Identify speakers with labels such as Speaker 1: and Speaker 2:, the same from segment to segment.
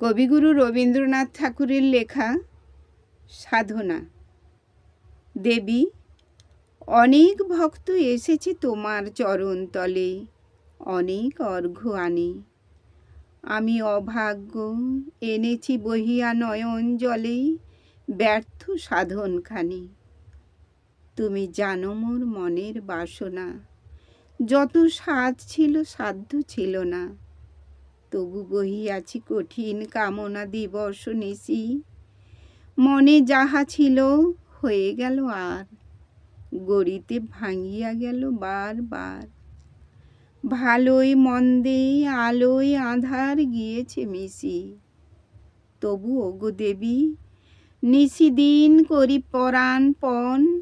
Speaker 1: কবিগুরু রবীন্দ্রনাথ ঠাকুরের লেখা সাধনা। দেবী, অনেক ভক্ত এসেছে তোমার চরণ তলে, অনেক অর্ঘ্য আনি। আমি অভাগ্য, এনেছি বহিয়া নয়ন জলে, ব্যর্থ সাধনখানি। তুমি জানো মোর মনের বাসনা, যত স্বাদ ছিল, সাধ্য ছিল না। তবু বহিয়াছি কঠিন কামনা দিবস নিশি। মনে যাহা ছিল হয়ে গেল আর, গড়িতে ভাঙিয়া গেল বার বার। ভালোই মন্দে আলোয় আধার গিয়েছে মিশি। তবু ওগো দেবী, নিশি দিন করি পরাণ পণ,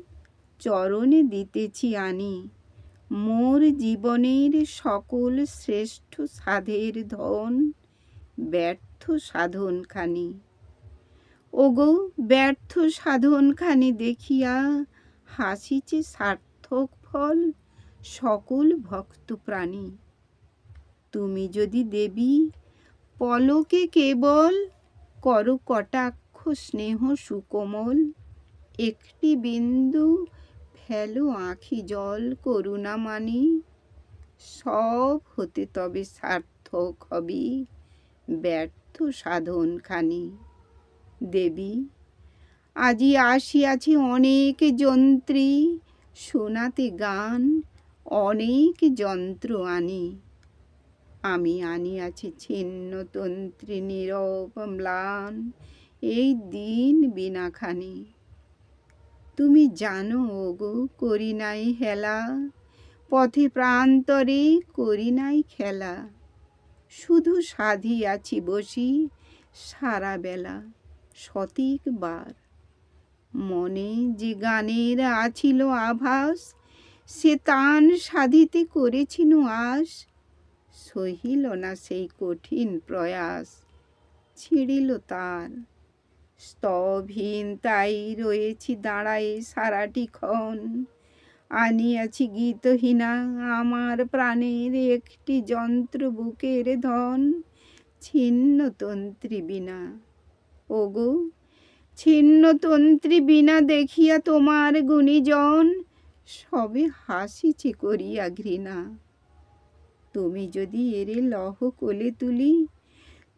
Speaker 1: চরণে দিতেছি আনি। মোর জীবনের সকল শ্রেষ্ঠ সাধের ধন, ব্যর্থ সাধনখানি। ওগো, ব্যর্থ সাধনখানি দেখিয়া হাসিছে সার্থক ফল সকল ভক্ত প্রাণী তুমি যদি দেবী, পলকে কেবল কর কটাক্ষ স্নেহ সুকোমল। একটি বিন্দু ফেলো আঁখি জল, করুণা মানি। সব হতে তবে সার্থক হবি, ব্যর্থ সাধনখানি দেবী, আজি আসিয়াছি অনেক যন্ত্রী, শোনাতে গান, অনেক যন্ত্র আনি। আমি আনিয়াছি ছিন্নতন্ত্রী নীরব ম্লান, এই দিন বিনাখানি তুমি জানো ওগো, করি নাই হেলা পথে প্রান্তরে করি নাই খেলা। শুধু সাধি আছি বসি সারা বেলা শতিক বার। মনে যে গানের আছিল আভাস, সে তান সাধিতে করেছিল আস। সহিল না সেই কঠিন প্রয়াস, ছিঁড়িল তার। স্তবহীন, তাই রয়েছি দাঁড়ায় সারাটি ক্ষণ। আনিয়াছি গীতহীনা, আমার প্রাণের একটি যন্ত্র, বুকের ধন ছিন্ন তন্ত্রী বিনা। ওগো, ছিন্নতন্ত্রী বিনা দেখিয়া তোমার গুণীজন, সবে হাসিছে করিয়া ঘৃণা। তুমি যদি এরে লহ কোলে তুলি,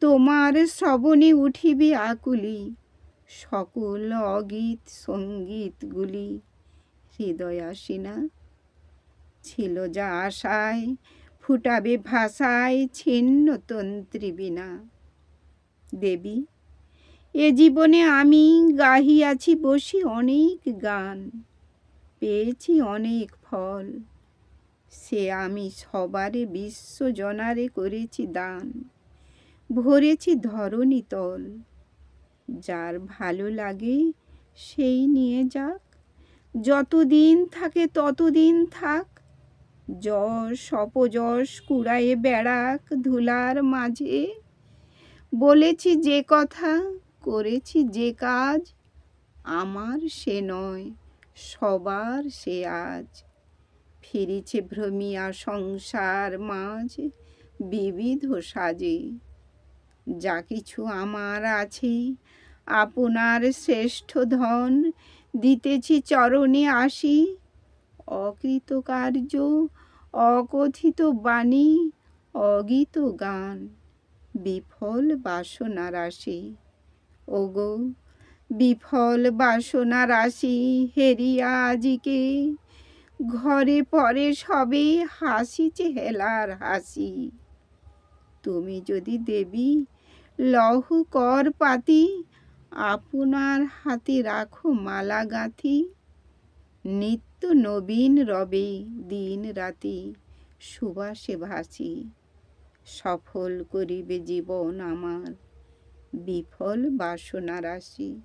Speaker 1: তোমার শ্রবণে উঠিবে আকুলি। সকল অগীত সঙ্গীতগুলি হৃদয় আসিনা ছিল যা আশায়, ফুটাবে ভাষায়, ছিন্ন তন্ত্রী বিনা দেবী, এ জীবনে আমি গাহিয়াছি বসি অনেক গান, পেয়েছি অনেক ফল। সে আমি সবারে বিশ্বজনারে করেছি দান, ভরেছি ধরণী তল। যার ভালো লাগে সেই নিয়ে যাক। যতদিন থাকে ততদিন থাক। যশ অপযশ কুড়ায়ে বেড়াক ধুলার মাঝে। বলেছি যে কথা, করেছি যে কাজ। আমার সে নয়, সবার সে আজ। ফিরিছে ভ্রমিয়া সংসার মাঝ, বিবিধ সাজে। যা কিছু আমার আছে, আপনার শ্রেষ্ঠ ধন দিতেছি চরণে আসি। অকৃতকার্য, অকথিত বাণী, অগীত গান, বিফল বাসনা রাশি। ওগো, বিফল বাসনা রাশি হেরিয়া আজিকে। ঘরে পরে সবে হাসিছে হেলার হাসি। তুমি যদি দেবী লহ কর পাতি, আপনার হাতে রাখো মালা গাঁথি। নিত্য নবীন রবে দিন রাতি, সুবাসে ভাসি। সফল করিবে জীবন আমার, বিফল বাসনা রাশি।